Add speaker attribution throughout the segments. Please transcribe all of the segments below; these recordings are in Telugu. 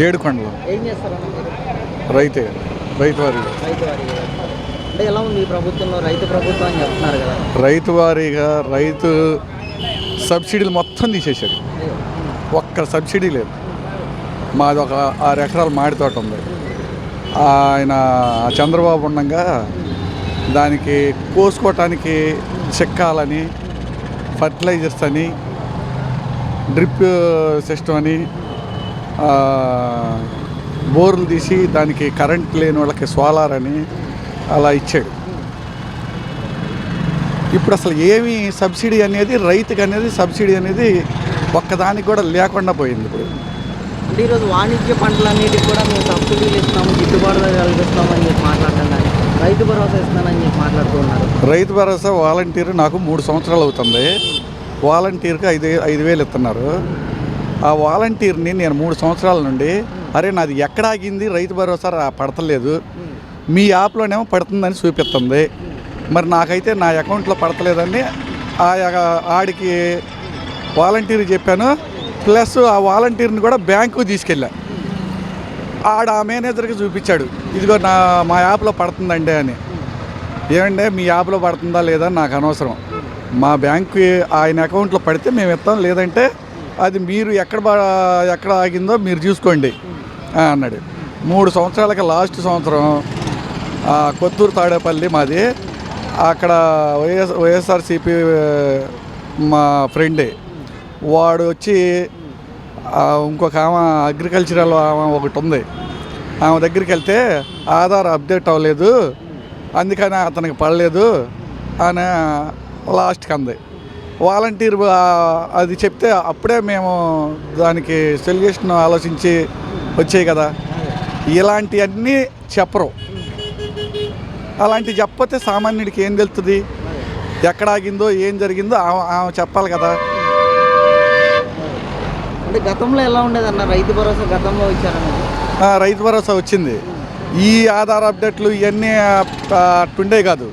Speaker 1: ఏడుకొండలు
Speaker 2: ఏం చేస్తారన్న మీరు?
Speaker 1: రైతే రైతు వారి
Speaker 2: అంటే ఎలా ఉంది ప్రభుత్వంలో రైతు ప్రభుత్వం అని చెప్తున్నారు కదా?
Speaker 1: రైతు వారీగా రైతు సబ్సిడీలు మొత్తం
Speaker 2: అయ్యో.
Speaker 1: ఒక్క సబ్సిడీ లేదు. మాది ఒక ఆరు ఎకరాల మాడి తోట ఉంది. ఆయన చంద్రబాబు ఉండగా దానికి కోసుకోవటానికి చెక్కాలని ఫర్టిలైజర్స్ అని డ్రిప్ సిస్టమ్ అని బోర్లు తీసి దానికి కరెంట్ లేని వాళ్ళకి సోలార్ అని అలా ఇచ్చాడు. ఇప్పుడు అసలు ఏమి సబ్సిడీ అనేది రైతుకి అనేది సబ్సిడీ అనేది ఒక్కదానికి కూడా లేకుండా పోయింది ఇప్పుడు.
Speaker 2: అంటే ఈరోజు వాణిజ్య పంటలన్నిటికి కూడా మేము సబ్సిడీలు ఇస్తాము గిట్టుబాటు కల్పిస్తామని చెప్పి మాట్లాడటం కానీ రైతు భరోసా ఇస్తానని చెప్పి మాట్లాడుతూ ఉన్నారు.
Speaker 1: రైతు భరోసా వాలంటీర్ నాకు మూడు సంవత్సరాలు అవుతుంది. వాలంటీర్కి ఐదు ఐదు వేలు ఇస్తున్నారు. ఆ వాలంటీర్ని నేను మూడు సంవత్సరాల నుండి అరే నాది ఎక్కడ ఆగింది? రైతు భరోసా రా- పడతలేదు. మీ యాప్లోనేమో పడుతుందని చూపిస్తుంది మరి నాకైతే నా అకౌంట్లో పడతలేదని ఆ ఆడికి వాలంటీర్ చెప్పాను. ప్లస్ ఆ వాలంటీర్ని కూడా బ్యాంకు తీసుకెళ్ళా. ఆడ ఆ మేనేజర్కి చూపించాడు. ఇదిగో నా మా యాప్లో పడుతుందండి అని. ఏమంటే మీ యాప్లో పడుతుందా లేదా నాకు అనవసరం. మా బ్యాంకు ఆయన అకౌంట్లో పడితే మేము ఇస్తాం లేదంటే అది మీరు ఎక్కడ బా- ఎక్కడ ఆగిందో మీరు చూసుకోండి. అన్నాడు. మూడు సంవత్సరాలకి లాస్ట్ సంవత్సరం కొత్తూరు తాడేపల్లి మాది. అక్కడ వైఎస్ వైఎస్ఆర్సీపీ మా ఫ్రెండే. వాడు వచ్చి ఇంకొక ఆమె అగ్రికల్చరల్ ఆమె ఒకటి ఉంది. ఆమె దగ్గరికి వెళ్తే ఆధార్ అప్డేట్ అవ్వలేదు. అందుకని అతనికి పడలేదు. అని లాస్ట్కి అంది. వాలంటీర్ అది చెప్తే అప్పుడే మేము దానికి సొల్యూషన్ ఆలోచించి వచ్చాయి కదా. ఇలాంటివన్నీ చెప్పరు. అలాంటి చెప్పతే సామాన్యుడికి ఏం తెలుస్తుంది ఎక్కడ ఆగిందో ఏం జరిగిందో ఆమె చెప్పాలి కదా.
Speaker 2: అంటే గతంలో ఎలా ఉండేదన్న రైతు భరోసా గతంలో ఇచ్చారన్నది?
Speaker 1: ఆ, రైతు భరోసా వచ్చింది. ఈ ఆధార్ అప్డేట్లు ఇవన్నీ అట్టుండే కాదు.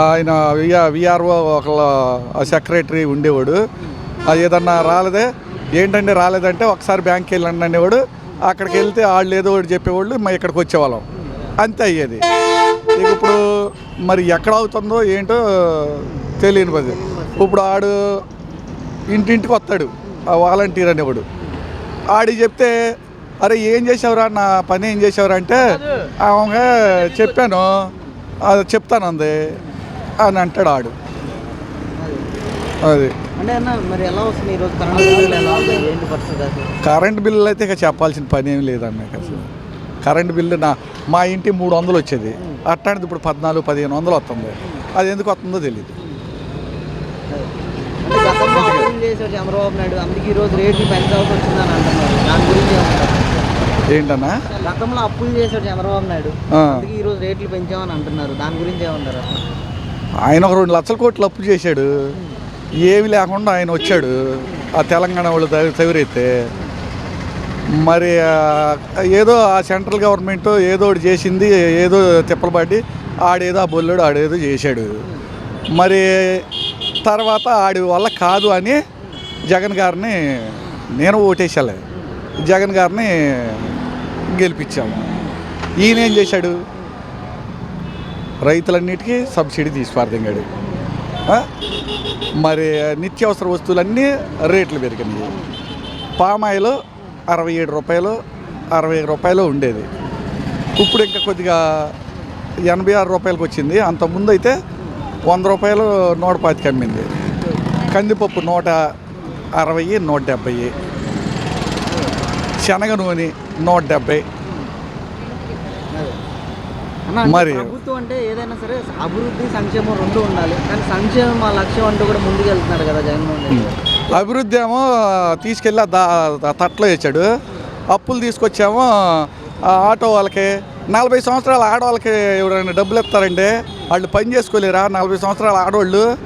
Speaker 1: ఆయన విఆ విఆర్ఓ ఒక సెక్రటరీ ఉండేవాడు. అది ఏదన్నా రాలేదే ఏంటంటే రాలేదంటే ఒకసారి బ్యాంక్కి వెళ్ళండి అనేవాడు. అక్కడికి వెళ్తే వాళ్ళు ఏదో ఒకటి చెప్పేవాళ్ళు మా ఇక్కడికి వచ్చేవాళ్ళం. అంతే అయ్యేది. ఇప్పుడు మరి ఎక్కడ అవుతుందో ఏంటో తెలియని పది ఇప్పుడు ఆడు ఇంటింటికి వస్తాడు ఆ వాలంటీర్ అనేవాడు. ఆడి చెప్తే అరే ఏం చేసావురా నా పని ఏం చేసావురా అంటే ఆమె చెప్పాను. అది చెప్తానంది. అని అంటాడు ఆడు. అది.
Speaker 2: అంటే అన్న మరి ఎలా వస్తుంది ఈరోజు కరెంట్
Speaker 1: బిల్లు అయితే ఇక చెప్పాల్సిన పని ఏం లేదన్న అసలు. కరెంట్ బిల్లు నా మా ఇంటి మూడు వందలు వచ్చేది. అట్లాంటిది ఇప్పుడు పద్నాలుగు పదిహేను వందలు వస్తుంది. అది ఎందుకు వస్తుందో తెలియదు
Speaker 2: చంద్రబాబు నాయుడు? అందుకే ఈరోజు రేట్లు పెంచాల్సి వచ్చిందని అంటున్నారు. దాని గురించి
Speaker 1: ఏంటన్నా?
Speaker 2: గతంలో అప్పులు చేశాడు చంద్రబాబు నాయుడు. అందుకే ఈరోజు రేట్లు పెంచామని అంటున్నారు. దాని గురించి ఏమంటారు
Speaker 1: ఆయన ఒక రెండు లక్షల కోట్లు అప్పు చేశాడు. ఏమి లేకుండా ఆయన వచ్చాడు. ఆ తెలంగాణ వాళ్ళు తవిరైతే. మరి ఏదో ఆ సెంట్రల్ గవర్నమెంట్ ఏదో ఒకటి చేసింది ఏదో తిప్పలబడి ఆడేదో ఆ బొల్లుడు ఆడేదో చేశాడు. మరి తర్వాత ఆడి వల్ల కాదు అని జగన్ గారిని నేను ఓటేసాలి జగన్ గారిని గెలిపించాము. ఈయన ఏం చేశాడు? రైతులన్నిటికీ సబ్సిడీ తీసి మరి నిత్యావసర వస్తువులన్నీ రేట్లు పెరిగినాయి. పామాయిల్ అరవై ఏడు రూపాయలు అరవై రూపాయలు ఉండేది. ఇప్పుడు ఇంకా కొద్దిగా ఎనభై ఆరు రూపాయలకు వచ్చింది. అంతకుముందు అయితే వంద రూపాయలు నూట పాతికి అమ్మింది. కందిపప్పు నూట అరవై నూట డెబ్బై శనగ నూనె నూట డెబ్బై మరి-
Speaker 2: ప్రభుత్వం అంటే ఏదైనా సరే అభివృద్ధి సంక్షేమం రెండు ఉండాలి. కానీ సంక్షేమం మా లక్ష్యం అంటూ కూడా ముందుకు వెళ్తున్నాడు కదా జగన్మోహన్ రెడ్డి.
Speaker 1: అభివృద్ధి ఏమో తీసుకెళ్ళి తట్లో వేసాడు. అప్పులు తీసుకొచ్చామో. ఆటో వాళ్ళకి నలభై సంవత్సరాల ఆడవాళ్ళకి ఎవరైనా డబ్బులు ఇస్తారండి వాళ్ళు పని చేసుకోలేరా? నలభై సంవత్సరాల ఆడవాళ్ళు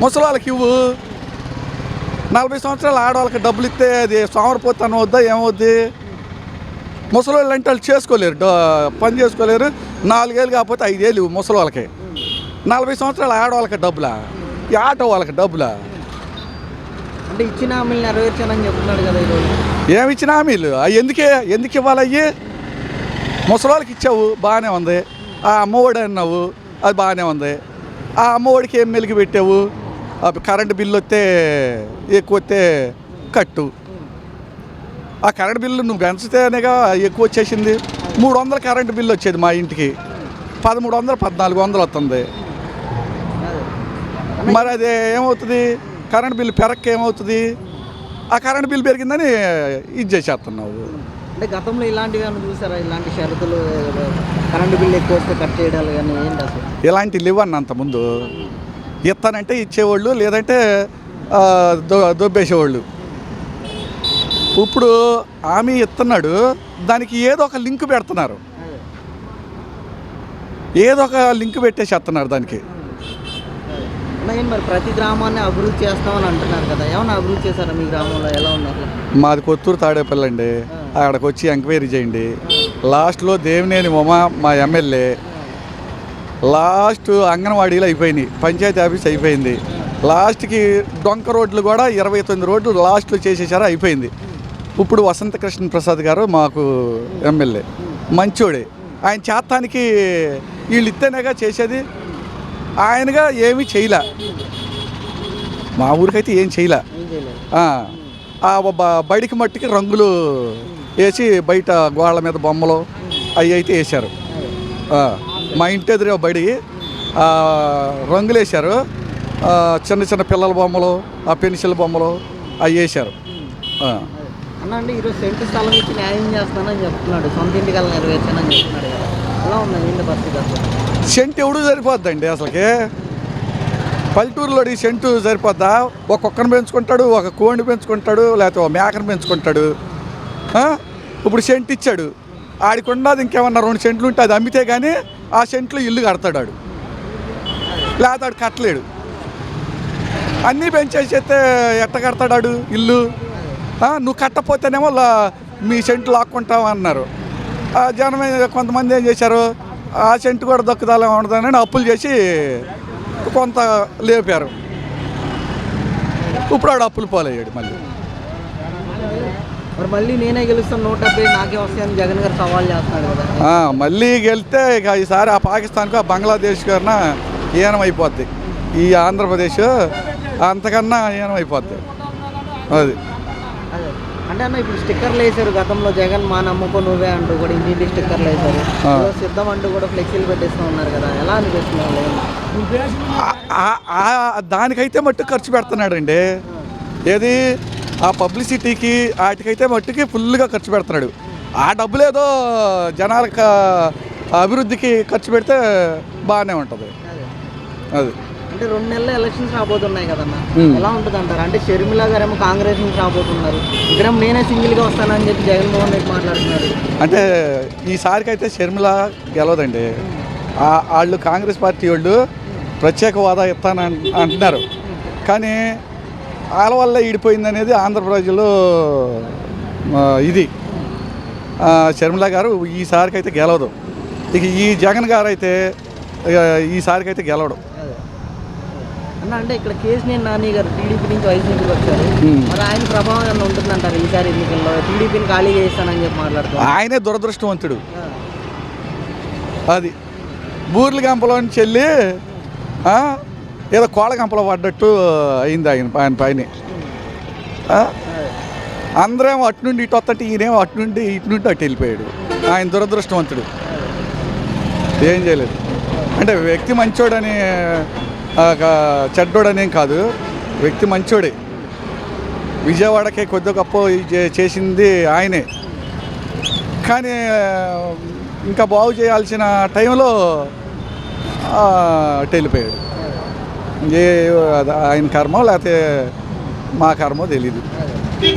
Speaker 1: ముసలి వాళ్ళకి ఇవ్వు. నలభై సంవత్సరాల ఆడవాళ్ళకి డబ్బులు ఇస్తే అది సోమరిపోతాను వద్దా ఏమవుద్ది ముసలి అంటే వాళ్ళు చేసుకోలేరు. పని చేసుకోలేరు. నాలుగేళ్ళు కాకపోతే ఐదేళ్ళు ముసలి వాళ్ళకి. నలభై సంవత్సరాల ఆడవాళ్ళకి డబ్బులా? ఈ ఆటో వాళ్ళకి డబ్బులా?
Speaker 2: అంటే ఇచ్చిన హామీలు నెరవేర్చానని చెప్తున్నాడు కదా ఈరోజు
Speaker 1: ఏమి ఇచ్చిన హామీలు? అవి ఎందుకే ఎందుకు ఇవ్వాలి అయ్యి ముసలోళ్ళకి ఇచ్చావు బాగానే ఉంది. ఆ అమ్మఒడి అన్నావు అది బాగానే ఉంది. ఆ అమ్మఒడికి ఏం మెలిగి పెట్టావు? కరెంటు బిల్లు వస్తే ఎక్కువ వస్తే కట్టు. ఆ కరెంట్ బిల్లు నువ్వు పెంచితేనేగా ఎక్కువ వచ్చేసింది? మూడు వందల కరెంటు బిల్లు వచ్చేది మా ఇంటికి. పదమూడు వందలు పద్నాలుగు వందలు వస్తుంది మరి అది ఏమవుతుంది? కరెంట్ బిల్లు పెరక్క ఏమవుతుంది? ఆ కరెంట్ బిల్లు పెరిగిందని ఇది చేసేస్తున్నావు.
Speaker 2: అంటే గతంలో ఇలాంటివి ఏమైనా చూసారా? ఇలాంటి షరతులు కరెంటు బిల్లు ఎక్కువ వస్తే కట్ చేయడాలు కానీ ఏంటి అసలు?
Speaker 1: ఇలాంటి లేవన్న అంతకుముందు ఇస్తానంటే ఇచ్చేవాళ్ళు లేదంటే దొబ్బేసేవాళ్ళు. ఇప్పుడు హామీ ఇస్తున్నాడు దానికి ఏదో ఒక లింక్ పెడుతున్నారు. ఏదో ఒక లింక్ పెట్టేసేస్తున్నారు దానికి.
Speaker 2: మరి ప్రతి గ్రామాన్ని అభివృద్ధి చేస్తామని అంటున్నారు కదా ఏమన్నా అభివృద్ధి చేశారా మీ గ్రామంలో? ఎలా ఉన్నారు
Speaker 1: మాది కొత్తూరు తాడేపల్లి అండి అక్కడికి వచ్చి ఎంక్వైరీ చేయండి. లాస్ట్లో దేవినేని ఉమ మా ఎమ్మెల్యే. లాస్ట్ అంగన్వాడీలు అయిపోయినాయి పంచాయతీ ఆఫీస్ అయిపోయింది. లాస్ట్కి డొంక రోడ్లు కూడా ఇరవై తొమ్మిది రోడ్లు లాస్ట్లో చేసేసారు అయిపోయింది. ఇప్పుడు వసంత కృష్ణ ప్రసాద్ గారు మాకు ఎమ్మెల్యే. మంచోడే. ఆయన చేస్తానికి వీళ్ళు ఇస్తేనేగా చేసేది ఆయనగా ఏమీ చేయలే. మా ఊరికైతే ఏం చేయలే.
Speaker 2: బయటికి చేయలేదు
Speaker 1: బడికి మట్టికి రంగులు వేసి బయట గోళ్ళ మీద బొమ్మలు అవి అయితే వేశారు. మా ఇంటి ఎదురే బడి రంగులు వేశారు. చిన్న చిన్న పిల్లల బొమ్మలు ఆ పెన్సిల్ బొమ్మలు అవి వేశారు.
Speaker 2: అన్న అంటే ఈరోజు సెంటు స్థలం ఇచ్చి న్యాయం చేస్తానని చెప్తున్నాడు. సొంత ఇంటికల్ నెరవేర్చానని చెప్తున్నాడు కదా. ఎలా ఉందండి ఏంటి పరిస్థితి అసలు?
Speaker 1: సెంట్ ఎవడు సరిపోద్దండి అసలుకి? పల్లెటూరులో ఈ సెంటు సరిపోద్దా? ఒక్కొక్కరిని పెంచుకుంటాడు ఒక కోడిని పెంచుకుంటాడు లేకపోతే ఒక మేకను పెంచుకుంటాడు. ఇప్పుడు సెంట్ ఇచ్చాడు. ఆడికి ఉన్నది ఇంకేమన్నా రెండు సెంట్లు ఉంటే అది అమ్మితే కానీ ఆ సెంట్లో ఇల్లు కడతాడు ఆడు. లేకపోతే ఆడు కట్టలేడు. అన్నీ పెంచేసి చెప్తే ఎట్ట కడతాడు ఆడు ఇల్లు? నువ్వు కట్టపోతేనేమో మీ సెంటు లాక్కుంటావు అన్నారు. ఆ జనం కొంతమంది ఏం చేశారు? ఆ సెంటు కూడా దక్కుదాలా ఉండదని అప్పులు చేసి కొంత లేపారు. ఇప్పుడు ఆడు అప్పులు పాలయ్యాడు మళ్ళీ.
Speaker 2: మరి మళ్ళీ నేనే గెలుస్తాను నూట డెబ్బై నాకే వస్తాయని జగన్ గారు సవాల్ చేస్తున్నాడు కదా.
Speaker 1: మళ్ళీ గెలిస్తే ఇక ఈసారి ఆ పాకిస్తాన్కు ఆ బంగ్లాదేశ్ కన్నా ఈనం అయిపోద్ది ఈ ఆంధ్రప్రదేశ్ అంతకన్నా ఈనం అయిపోద్ది అది.
Speaker 2: అదే. అంటే అన్న ఇప్పుడు స్టిక్కర్లు వేశారు గతంలో జగన్ మా నమ్మకం నువ్వే అంటూ కూడా ఇంటింటి స్టిక్కర్లు. ఈరోజు సిద్ధం అంటూ కూడా ఫ్లెక్సీలు పెట్టేస్తూ ఉన్నారు కదా ఎలా
Speaker 1: ఆ- దానికైతే మట్టు ఖర్చు పెడుతున్నాడండి. ఏది? ఆ పబ్లిసిటీకి వాటికైతే మట్టుకి ఫుల్గా ఖర్చు పెడుతున్నాడు. ఆ డబ్బులు ఏదో జనాలకు అభివృద్ధికి ఖర్చు పెడితే బాగానే ఉంటుంది.
Speaker 2: అది. అంటే రెండు నెలల ఎలక్షన్స్ రాబోతున్నాయి కదన్న. ఎలా ఉంటుంది అంటారు అంటే షర్మిల గారేమో కాంగ్రెస్ నుంచి రాబోతున్నారు. ఇక్కడ నేనే సింగిల్గా వస్తానని చెప్పి జగన్మోహన్ రెడ్డి మాట్లాడుతున్నారు.
Speaker 1: అంటే ఈసారికి అయితే షర్మిల గెలవదండి. వాళ్ళు కాంగ్రెస్ పార్టీ వాళ్ళు ప్రత్యేక హోదా ఇస్తానని అంటున్నారు. కానీ వాళ్ళ వల్ల ఈడిపోయింది అనేది ఆంధ్రప్రదేశ్లో ఇది. షర్మిల గారు ఈసారికి అయితే గెలవదు. ఇక ఈ జగన్ గారు అయితే ఈసారికి అయితే గెలవడు.
Speaker 2: అన్న అంటే ఇక్కడ కేసీఆర్ నాని గారు టీడీపీ నుంచి వైసీపీకి వచ్చారు.
Speaker 1: ఉమ్.
Speaker 2: మరి ఆయన ప్రభావం ఏమన్నా ఉంటుందంటారు ఈసారి ఎన్నికల్లో? టీడీపీని ఖాళీ చేస్తానని చెప్పి మాట్లాడుతున్నారు.
Speaker 1: ఆయనే దురదృష్టవంతుడు. అది బూర్ల గంపలో నుంచి వెళ్ళి ఏదో కోళ్ళ గంపలో పడ్డట్టు అయింది ఆయన ఆయన పైన. అందరేమో అటు నుండి ఇటు వస్తుంటే ఈయనేమో అటు నుండి ఇటు నుండి అటు వెళ్ళిపోయాడు. ఆయన దురదృష్టవంతుడు. ఏం చేయలేదు. అంటే వ్యక్తి మంచోడని చెడ్డోడనేం కాదు. వ్యక్తి మంచోడే. విజయవాడకే కొద్ది గొప్ప చే- చేసింది ఆయనే. కానీ ఇంకా బాగు చేయాల్సిన టైంలో వెళ్ళిపోయాడు ఏ ఆయన కర్మ లేకపోతే మా కర్మో తెలీదు.